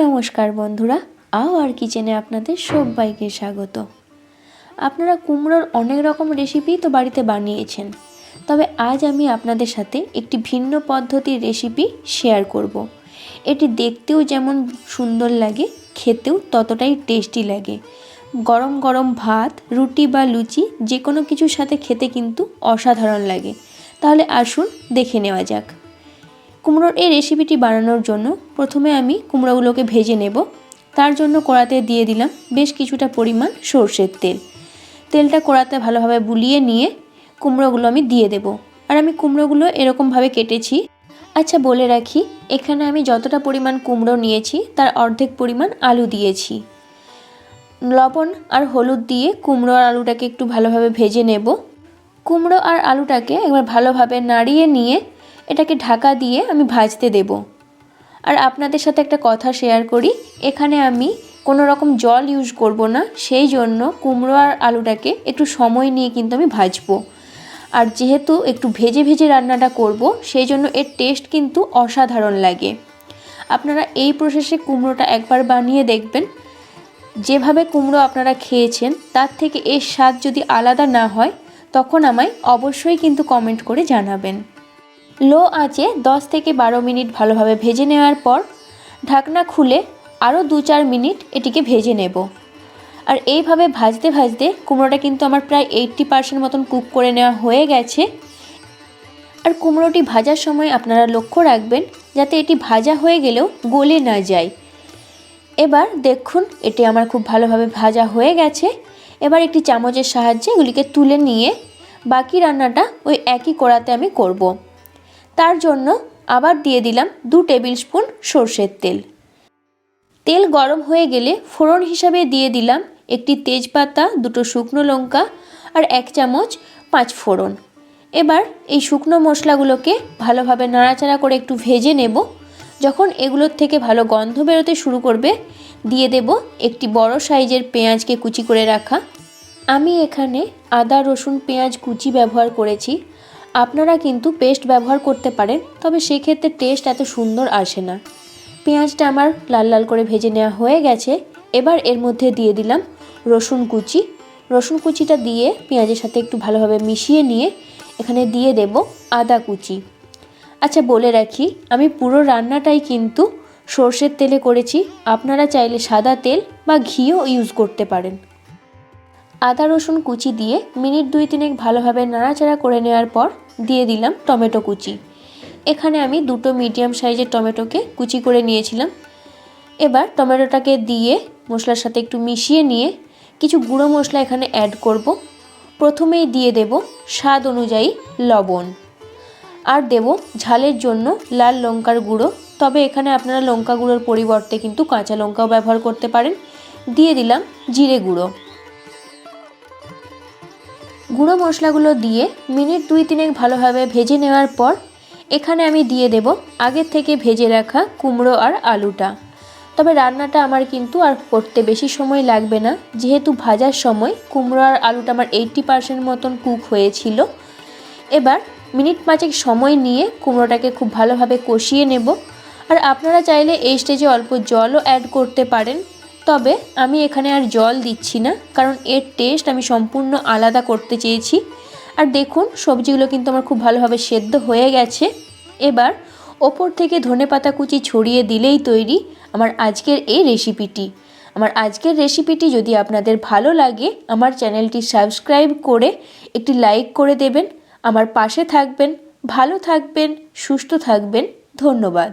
নমস্কার বন্ধুরা আর কিচেনে আপনাদের সবাইকে স্বাগত। আপনারা কুমড়োর অনেক রকম রেসিপি তো বাড়িতে বানিয়েছেন, তবে আজ আমি আপনাদের সাথে একটি ভিন্ন পদ্ধতির রেসিপি শেয়ার করব। এটি দেখতেও যেমন সুন্দর লাগে, খেতেও ততটাই টেস্টি লাগে। গরম গরম ভাত, রুটি বা লুচি যে কোনো কিছুর সাথে খেতে কিন্তু অসাধারণ লাগে। তাহলে আসুন দেখে নেওয়া যাক। কুমড়োর এই রেসিপিটি বানানোর জন্য প্রথমে আমি কুমড়োগুলোকে ভেজে নেব। তার জন্য কড়াতে দিয়ে দিলাম বেশ কিছুটা পরিমাণ সর্ষের তেল। তেলটা কড়াতে ভালোভাবে বুলিয়ে নিয়ে কুমড়োগুলো আমি দিয়ে দেব। আর আমি কুমড়োগুলো এরকমভাবে কেটেছি। আচ্ছা বলে রাখি, এখানে আমি যতটা পরিমাণ কুমড়ো নিয়েছি, তার অর্ধেক পরিমাণ আলু দিয়েছি। লবণ আর হলুদ দিয়ে কুমড়ো আর আলুটাকে একটু ভালোভাবে ভেজে নেব। কুমড়ো আর আলুটাকে একবার ভালোভাবে নাড়িয়ে নিয়ে এটাকে ঢাকা দিয়ে আমি ভাজতে দেব। আর আপনাদের সাথে একটা কথা শেয়ার করি, এখানে আমি কোনো রকম জল ইউজ করব না, সেই জন্য কুমড়ো আর আলুটাকে একটু সময় নিয়ে কিন্তু আমি ভাজবো। আর যেহেতু একটু ভেজে ভেজে রান্নাটা করব, সেই জন্য এর টেস্ট কিন্তু অসাধারণ লাগে। আপনারা এই প্রসেসে কুমড়োটা একবার বানিয়ে দেখবেন। যেভাবে কুমড়ো আপনারা খেয়েছেন, তার থেকে এর স্বাদ যদি আলাদা না হয়, তখন আমায় অবশ্যই কিন্তু কমেন্ট করে জানাবেন। লো আঁচে 10 থেকে বারো মিনিট ভালোভাবে ভেজে নেওয়ার পর ঢাকনা খুলে আরও দু চার মিনিট এটিকে ভেজে নেব। আর এইভাবে ভাজতে ভাজতে কুমড়োটা কিন্তু আমার প্রায় এইট্টি পার্সেন্ট মতন কুক করে নেওয়া হয়ে গেছে। আর কুমড়োটি ভাজার সময় আপনারা লক্ষ্য রাখবেন যাতে এটি ভাজা হয়ে গেলেও গলে না যায়। এবার দেখুন, এটি আমার খুব ভালোভাবে ভাজা হয়ে গেছে। এবার একটি চামচের সাহায্যে এগুলিকে তুলে নিয়ে বাকি রান্নাটা ওই একই কড়াতে আমি করব। তার জন্য আবার দিয়ে দিলাম দু টেবিল স্পুন সর্ষের তেল। তেল গরম হয়ে গেলে ফোড়ন হিসাবে দিয়ে দিলাম একটি তেজপাতা, দুটো শুকনো লঙ্কা আর এক চামচ পাঁচ ফোড়ন। এবার এই শুকনো মশলাগুলোকে ভালোভাবে নাড়াচাড়া করে একটু ভেজে নেব। যখন এগুলোর থেকে ভালো গন্ধ বেরোতে শুরু করবে, দিয়ে দেব একটি বড় সাইজের পেঁয়াজকে কুচি করে রাখা। আমি এখানে আদা, রসুন, পেঁয়াজ কুচি ব্যবহার করেছি। আপনারা কিন্তু পেস্ট ব্যবহার করতে পারেন, তবে সেক্ষেত্রে টেস্ট এত সুন্দর আসে না। পেঁয়াজটা আমার লাল লাল করে ভেজে নেওয়া হয়ে গেছে। এবার এর মধ্যে দিয়ে দিলাম রসুন কুচি। রসুন কুচিটা দিয়ে পেঁয়াজের সাথে একটু ভালোভাবে মিশিয়ে নিয়ে এখানে দিয়ে দেব আদা কুচি। আচ্ছা বলে রাখি, আমি পুরো রান্নাটাই কিন্তু সর্ষের তেলে করেছি। আপনারা চাইলে সাদা তেল বা ঘিও ইউজ করতে পারেন। আদা রসুন কুচি দিয়ে মিনিট দুই তিনেক ভালোভাবে নাড়াচাড়া করে নেওয়ার পর দিয়ে দিলাম টমেটো কুচি। এখানে আমি দুটো মিডিয়াম সাইজের টমেটোকে কুচি করে নিয়েছিলাম। এবার টমেটোটাকে দিয়ে মশলার সাথে একটু মিশিয়ে নিয়ে কিছু গুঁড়ো মশলা এখানে অ্যাড করব। প্রথমেই দিয়ে দেব স্বাদ অনুযায়ী লবণ। আর দেব ঝালের জন্য লাল লঙ্কার গুঁড়ো। তবে এখানে আপনারা লঙ্কা গুঁড়োর পরিবর্তে কিন্তু কাঁচা লঙ্কাও ব্যবহার করতে পারেন। দিয়ে দিলাম জিরে গুঁড়ো। গুঁড়ো মশলাগুলো দিয়ে মিনিট দুই তিনেক ভালোভাবে ভেজে নেওয়ার পর এখানে আমি দিয়ে দেব আগের থেকে ভেজে রাখা কুমড়ো আর আলুটা। তবে রান্নাটা আমার কিন্তু আর করতে বেশি সময় লাগবে না। যেহেতু ভাজার সময় কুমড়ো আর আলুটা আমার এইট্টি পারসেন্ট মতন কুক হয়েছিল। এবার মিনিট পাঁচেক সময় নিয়ে কুমড়োটাকে খুব ভালোভাবে কষিয়ে নেব। আর আপনারা চাইলে এই স্টেজে অল্প জলও অ্যাড করতে পারেন। তবে আমি এখানে আর জল দিচ্ছি না, কারণ এর টেস্ট আমি সম্পূর্ণ আলাদা করতে চেয়েছি। আর দেখুন, সবজিগুলো কিন্তু আমার খুব ভালোভাবে সেদ্ধ হয়ে গেছে। এবার ওপর থেকে ধনে পাতা কুচি ছড়িয়ে দিলেই তৈরি আমার আজকের এই রেসিপিটি আমার আজকের রেসিপিটি যদি আপনাদের ভালো লাগে, আমার চ্যানেলটি সাবস্ক্রাইব করে একটি লাইক করে দেবেন। আমার পাশে থাকবেন, ভালো থাকবেন, সুস্থ থাকবেন। ধন্যবাদ।